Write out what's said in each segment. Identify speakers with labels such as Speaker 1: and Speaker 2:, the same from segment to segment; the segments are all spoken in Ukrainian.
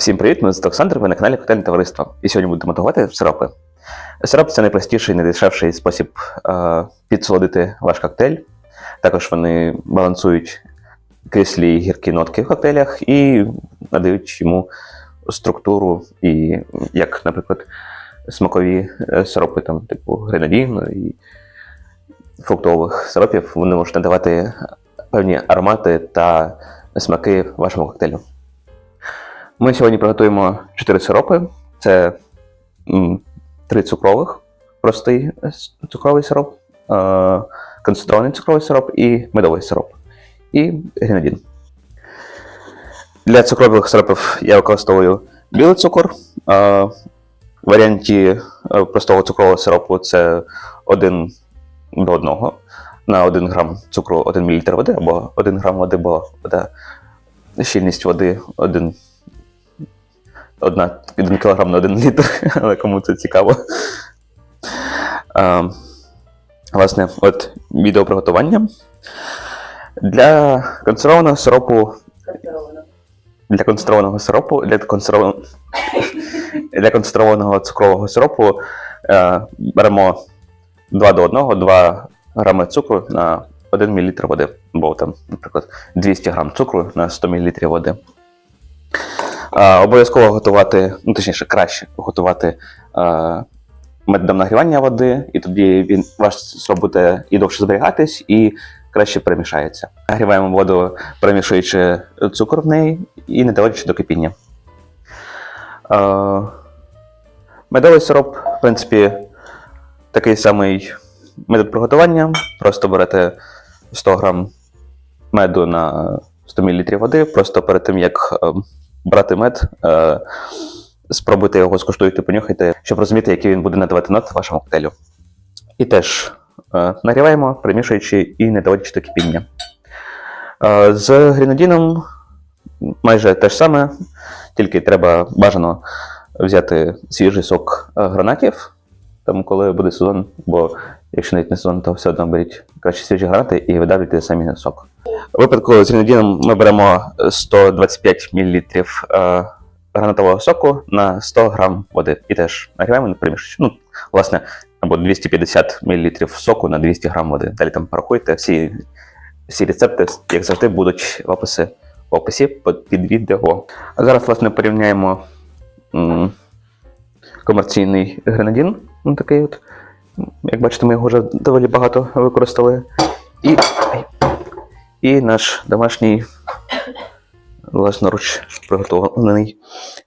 Speaker 1: Всім привіт! Мене звати Олександр, ви на каналі Коктейльне товариство. І сьогодні будемо готувати сиропи. Сироп це найпростіший, найдешевший спосіб е, підсолодити ваш коктейль. Також вони балансують кислі і гіркі нотки в коктейлях і надають йому структуру, і як, наприклад, смакові е, сиропи, там, типу гренадін і фруктових сиропів, вони можуть надавати певні аромати та смаки вашому коктейлю. Ми сьогодні приготуємо 4 сиропи. Це м, три цукрових, простий е, цукровий сироп, е, концентрований цукровий сироп і медовий сироп. І гренадін. Для цукрових сиропів я використовую білий цукор. Е, в варіанті простого цукрового сиропу це 1 до 1. На 1 грам цукру 1 мл води або 1 грам води, бо вода щільність води 1 одна, 1 кг на 1 літр, але кому це цікаво. А, власне, от відео приготування. Для консервованого сиропу. Для консервованого сиропу, для консервованого, для консервованого цукрового сиропу е, беремо 2 до 1, 2 грами цукру на 1 мл води. Бо там, наприклад, 200 грам цукру на 100 мл води. Обов'язково готувати, ну точніше, краще готувати методом нагрівання води, і тоді він ваш сироп буде і довше зберігатись, і краще перемішається. Нагріваємо воду, перемішуючи цукор в неї і не доводячи до кипіння. Медовий сироп, в принципі, такий самий метод приготування. Просто берете 100 грам меду на 100 мл води, просто перед тим як е, брати мед, е, спробуйте його скуштуйте, понюхайте, щоб розуміти, який він буде надавати нот вашому коктейлю. І теж е, нагріваємо, примішуючи і не доводячи до кипіння. Е, з гренадіном майже те ж саме, тільки треба бажано взяти свіжий сок е, гранатів, там, коли буде сезон, бо якщо навіть не сезон, то все одно беріть краще свіжі гранати і видавлюйте самі сок. У випадку з гренадіном ми беремо 125 мл е, гранатового соку на 100 грам води. І теж нагріваємо на приміш. Ну, власне, або 250 мл соку на 200 грам води. Далі там порахуйте. Всі, всі рецепти, як завжди, будуть в описі, в описі під відео. А зараз, власне, порівняємо м, комерційний гренадін. Ну, такий от. Як бачите, ми його вже доволі багато використали. І, і наш домашній власноруч приготовлений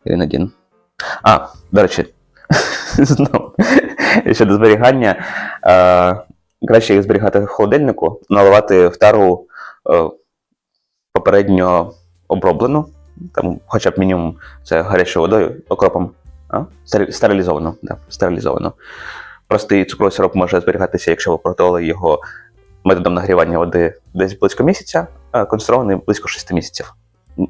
Speaker 1: гренадін. А, до речі, знову щодо зберігання. Е, краще їх зберігати в холодильнику, наливати в тару е, попередньо оброблену, там, хоча б мінімум це гарячою водою, окропом. Стерилізовано. Да, стерилізовано. Простий цукровий сироп може зберігатися, якщо ви приготували його методом нагрівання води десь близько місяця, а консервований близько 6 місяців.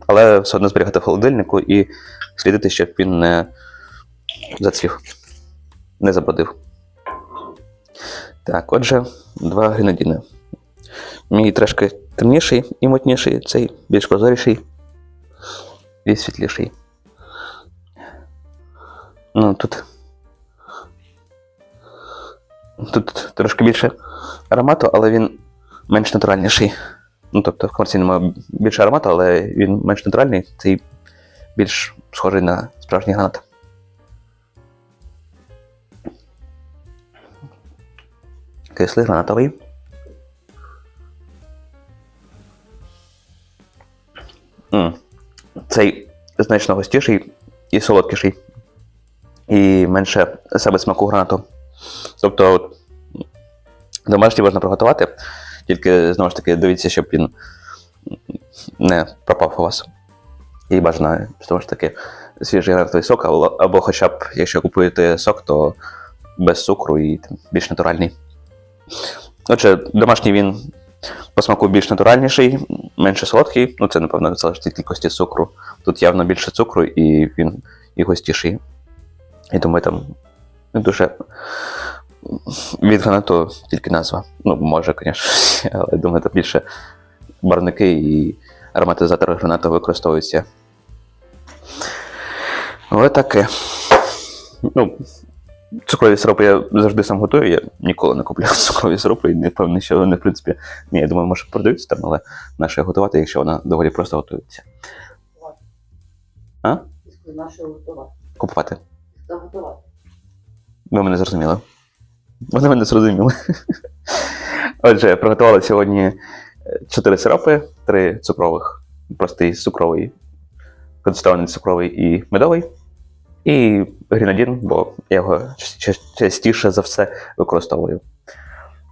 Speaker 1: Але все одно зберігати в холодильнику і слідити, щоб він не зацвів, не забродив. Так, отже, два гренадіни. Мій трошки темніший і мутніший, цей більш прозоріший і світліший. Ну, тут. Тут трошки більше аромату, але він менш натуральніший. Ну, тобто в комерційному більше аромату, але він менш натуральний, цей більш схожий на справжній гранат. Кислий гранатовий. Цей значно густіший і солодкіший. І менше себе смаку гранату. Тобто, домашній можна приготувати, тільки знову ж таки дивіться, щоб він не пропав у вас. І бажано, знову ж таки, свіжий гранатовий сок, або, хоча б, якщо купуєте сок, то без цукру і більш натуральний. Отже, домашній він по смаку більш натуральніший, менше солодкий. Ну, це, напевно, залежить від кількості цукру. Тут явно більше цукру, і він і густіший. І тому там не дуже від гранату тільки назва. Ну, може, звісно, але думаю, там більше барвники і ароматизатори гранату використовуються. Але таке. Ну, цукрові сиропи я завжди сам готую, я ніколи не купляв цукрові сиропи і не впевнений, що вони, в принципі, ні, я думаю, може продаються там, але наше готувати, якщо вона доволі просто готується. А?
Speaker 2: Наше готувати.
Speaker 1: Купувати.
Speaker 2: Заготувати.
Speaker 1: Ви мене зрозуміли. Вони мене зрозуміли. Отже, приготували сьогодні 4 сиропи, 3 цукрових, простий цукровий, концентрований цукровий і медовий. І грінадін, бо я його ча- ча- частіше за все використовую.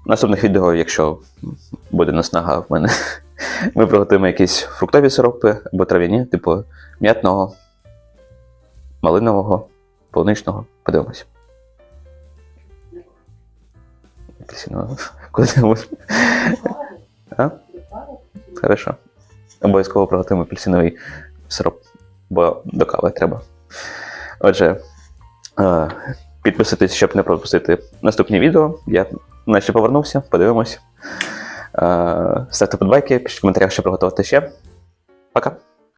Speaker 1: Наступних відео, якщо буде наснага в мене, ми приготуємо якісь фруктові сиропи або трав'яні, типу м'ятного, малинового, полуничного. Подивимось. Куди? Хорошо. Обов'язково приготуємо апельсиновий сироп, бо до кави треба. Отже, е, підписуйтесь, щоб не пропустити наступні відео. Я наче повернувся, подивимось. Е, Ставте подбайки, пишіть в коментарях, що приготувати ще. Пока!